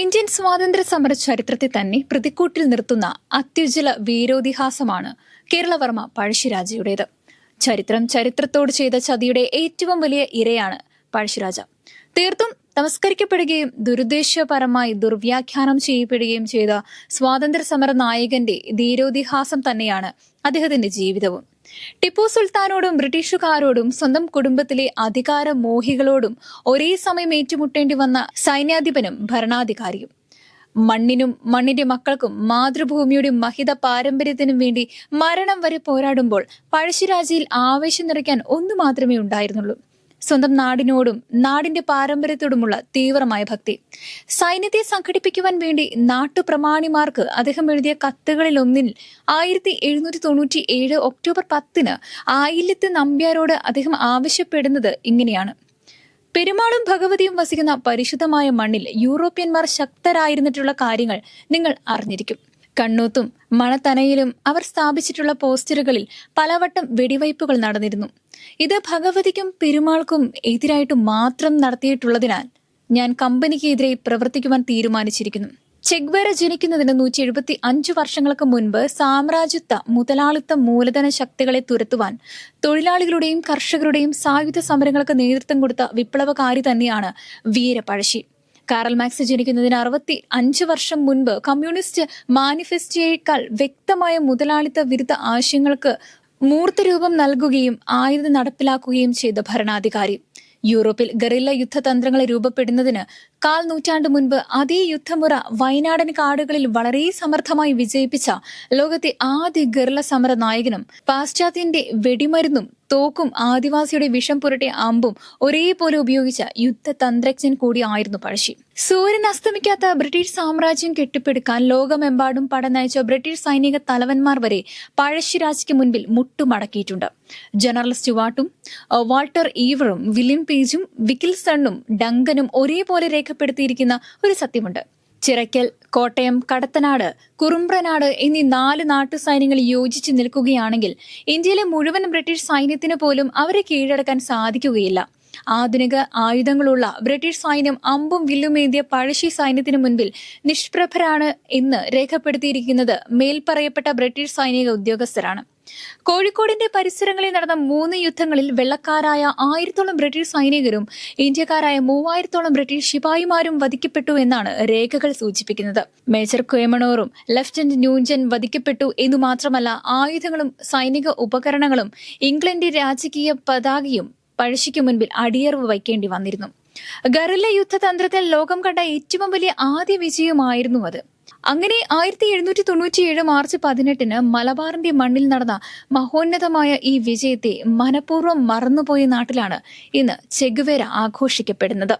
Indian സ്വാതന്ത്ര്യ സമര ചരിത്രത്തെ തന്നെ പ്രതിക്കൂട്ടിൽ നിർത്തുന്ന അത്യുജ്വല വീരോതിഹാസമാണ് കേരളവർമ്മ പഴശ്ശിരാജയുടേത്. ചരിത്രം ചരിത്രത്തോട് ചെയ്ത ചതിയുടെ ഏറ്റവും വലിയ ഇരയാണ് പഴശ്ശിരാജ. തീർത്തും തമസ്കരിക്കപ്പെടുകയും ദുരുദ്ദേശപരമായി ദുർവ്യാഖ്യാനം ചെയ്യപ്പെടുകയും ചെയ്ത സ്വാതന്ത്ര്യ സമര നായകന്റെ ധീരോതിഹാസം തന്നെയാണ് അദ്ദേഹത്തിന്റെ ജീവിതവും. ടിപ്പു സുൽത്താനോടും ബ്രിട്ടീഷുകാരോടും സ്വന്തം കുടുംബത്തിലെ അധികാര മോഹികളോടും ഒരേ സമയം ഏറ്റുമുട്ടേണ്ടി വന്ന സൈന്യാധിപനും ഭരണാധികാരിയും. മണ്ണിനും മണ്ണിന്റെ മക്കൾക്കും മാതൃഭൂമിയുടെ മഹിത പാരമ്പര്യത്തിനും വേണ്ടി മരണം വരെ പോരാടുമ്പോൾ പഴശ്ശിരാജയിൽ ആവേശം നിറയ്ക്കാൻ ഒന്നു മാത്രമേ ഉണ്ടായിരുന്നുള്ളൂ. സ്വന്തം നാടിനോടും നാടിന്റെ പാരമ്പര്യത്തോടുമുള്ള തീവ്രമായ ഭക്തി. സൈന്യത്തെ സംഘടിപ്പിക്കുവാൻ വേണ്ടി നാട്ടുപ്രമാണിമാർക്ക് അദ്ദേഹം എഴുതിയ കത്തുകളിൽ ഒന്നിൽ ആയിരത്തി എഴുന്നൂറ്റി തൊണ്ണൂറ്റി ഏഴ് ഒക്ടോബർ പത്തിന് ആയില്യത്ത് നമ്പ്യാരോട് അദ്ദേഹം ആവശ്യപ്പെടുന്നത് ഇങ്ങനെയാണ്. പെരുമാളും ഭഗവതിയും വസിക്കുന്ന പരിശുദ്ധമായ മണ്ണിൽ യൂറോപ്യന്മാർ ശക്തരായിരുന്നിട്ടുള്ള കാര്യങ്ങൾ നിങ്ങൾ അറിഞ്ഞിരിക്കും. കണ്ണൂത്തും മണത്തനയിലും അവർ സ്ഥാപിച്ചിട്ടുള്ള പോസ്റ്ററുകളിൽ പലവട്ടം വെടിവയ്പ്പുകൾ നടന്നിരുന്നു. ഇത് ഭഗവതിക്കും പെരുമാൾക്കും എതിരായിട്ട് മാത്രം നടത്തിയിട്ടുള്ളതിനാൽ ഞാൻ കമ്പനിക്കെതിരെ പ്രവർത്തിക്കുവാൻ തീരുമാനിച്ചിരിക്കുന്നു. ചെഗ്വേര ജനിക്കുന്നതിന് നൂറ്റി എഴുപത്തി അഞ്ച് വർഷങ്ങൾക്ക് മുൻപ് സാമ്രാജ്യത്വ മുതലാളിത്ത മൂലധന ശക്തികളെ തുരത്തുവാൻ തൊഴിലാളികളുടെയും കർഷകരുടെയും സായുധ സമരങ്ങൾക്ക് നേതൃത്വം കൊടുത്ത വിപ്ലവകാരി തന്നെയാണ് വീരപഴശ്ശി കാറൽ മാക്സ് ജനിക്കുന്നതിന് അറുപത്തി അഞ്ച് വർഷം മുൻപ് കമ്മ്യൂണിസ്റ്റ് മാനിഫെസ്റ്റോയേക്കാൾ വ്യക്തമായ മുതലാളിത്ത വിരുദ്ധ ആശയങ്ങൾക്ക് മൂർത്തരൂപം നൽകുകയും ആയുധം നടപ്പിലാക്കുകയും ചെയ്ത ഭരണാധികാരി. യൂറോപ്പിൽ ഗറില്ല യുദ്ധതന്ത്രങ്ങൾ രൂപപ്പെടുന്നതിന് കാൽ നൂറ്റാണ്ട് മുൻപ് അതേ യുദ്ധമുറ വയനാടൻ കാടുകളിൽ വളരെ സമർത്ഥമായി വിജയിപ്പിച്ച ലോകത്തെ ആദ്യ ഗറില്ല സമര നായകനും പാശ്ചാത്യന്റെ വെടിമരുന്നും തോക്കും ആദിവാസിയുടെ വിഷം പുരട്ടിയ അമ്പും ഒരേപോലെ ഉപയോഗിച്ച യുദ്ധതന്ത്രജ്ഞൻ കൂടിയായിരുന്നു പഴശ്ശി. സൂര്യൻ അസ്തമിക്കാത്ത ബ്രിട്ടീഷ് സാമ്രാജ്യം കെട്ടിപ്പടുക്കാൻ ലോകമെമ്പാടും പടനയിച്ച ബ്രിട്ടീഷ് സൈനിക തലവന്മാർ വരെ പഴശ്ശിരാജയ്ക്ക് മുൻപിൽ മുട്ടുമടക്കിയിട്ടുണ്ട്. ജനറൽ സ്റ്റുവാർട്ടും വാൾട്ടർ ഈവറും വില്യം പേജും വിക്കിൽസണ്ണും ഡങ്കനും ഒരേപോലെ രേഖപ്പെടുത്തിയിരിക്കുന്ന ഒരു സത്യമുണ്ട്. ചിറയ്ക്കൽ കോട്ടയം കടത്തനാട് കുറുമ്പ്രനാട് എന്നീ നാല് നാട്ടു സൈന്യങ്ങൾ യോജിച്ച് നിൽക്കുകയാണെങ്കിൽ ഇന്ത്യയിലെ മുഴുവൻ ബ്രിട്ടീഷ് സൈന്യത്തിന് പോലും അവരെ കീഴടക്കാൻ സാധിക്കുകയില്ല. ആധുനിക ആയുധങ്ങളുള്ള ബ്രിട്ടീഷ് സൈന്യം അമ്പും വില്ലുമേന്തിയ പഴശ്ശി സൈന്യത്തിന് മുൻപിൽ നിഷ്പ്രഭരാണ് എന്ന് രേഖപ്പെടുത്തിയിരിക്കുന്നത് മേൽപ്പറയപ്പെട്ട ബ്രിട്ടീഷ് സൈനിക ഉദ്യോഗസ്ഥരാണ്. കോഴിക്കോടിന്റെ പരിസരങ്ങളിൽ നടന്ന മൂന്ന് യുദ്ധങ്ങളിൽ വെള്ളക്കാരായ ആയിരത്തോളം ബ്രിട്ടീഷ് സൈനികരും ഇന്ത്യക്കാരായ മൂവായിരത്തോളം ബ്രിട്ടീഷ് ശിപായിമാരും വധിക്കപ്പെട്ടു എന്നാണ് രേഖകൾ സൂചിപ്പിക്കുന്നത്. മേജർ കുയമണോറും ലഫ്റ്റനന്റ് ന്യൂജൻ വധിക്കപ്പെട്ടു എന്നു മാത്രമല്ല ആയുധങ്ങളും സൈനിക ഉപകരണങ്ങളും ഇംഗ്ലണ്ടിന്റെ രാജകീയ പതാകയും പഴശ്ശിക്ക് മുൻപിൽ അടിയറവ് വയ്ക്കേണ്ടി വന്നിരുന്നു. ഗറില്ല യുദ്ധതന്ത്രത്തിൽ ലോകം കണ്ട ഏറ്റവും വലിയ ആദ്യ വിജയമായിരുന്നു അത്. അങ്ങനെ ആയിരത്തി എഴുന്നൂറ്റി തൊണ്ണൂറ്റിയേഴ് മാർച്ച് പതിനെട്ടിന് മലബാറിന്റെ മണ്ണിൽ നടന്ന മഹോന്നതമായ ഈ വിജയത്തെ മനഃപൂർവം മറന്നുപോയ നാട്ടിലാണ് ഇന്ന് ചെഗുവേര ആഘോഷിക്കപ്പെടുന്നത്.